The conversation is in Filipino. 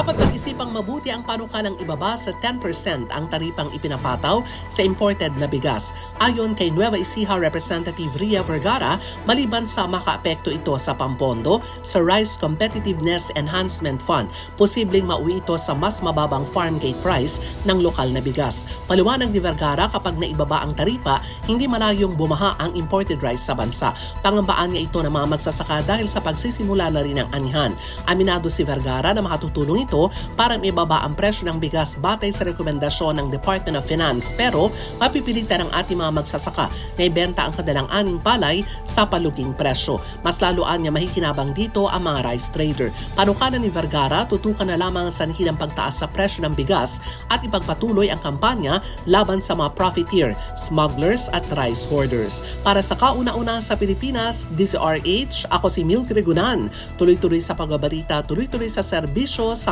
Dapat pag-isipang mabuti ang panukalang ibaba sa 10% ang taripang ipinapataw sa imported na bigas. Ayon kay Nueva Ecija Representative Ria Vergara, maliban sa makaapekto ito sa pampondo sa Rice Competitiveness Enhancement Fund, posibleng mauwi ito sa mas mababang farm gate price ng lokal na bigas. Paliwanag ni Vergara kapag naibaba ang taripa, hindi malayong bumaha ang imported rice sa bansa. Pangambaan niya ito ng mga magsasaka dahil sa pagsisimula na rin ng anihan. Aminado si Vergara na makatutulong ito para maibaba ang presyo ng bigas batay sa rekomendasyon ng Department of Finance pero mapipilitan ang ating mga magsasaka na ibenta ang kanilang aning palay sa paluging presyo. Mas laluan niya mahikinabang dito ang mga rice trader. Panukana ni Vergara, tutukan na lamang ang sanhi ng pagtaas sa presyo ng bigas at ipagpatuloy ang kampanya laban sa mga profiteer, smugglers at rice hoarders. Para sa kauna-una sa Pilipinas, DCRH, ako si Milk Regunan. Tuloy-tuloy sa pagbabalita, tuloy-tuloy sa serbisyo,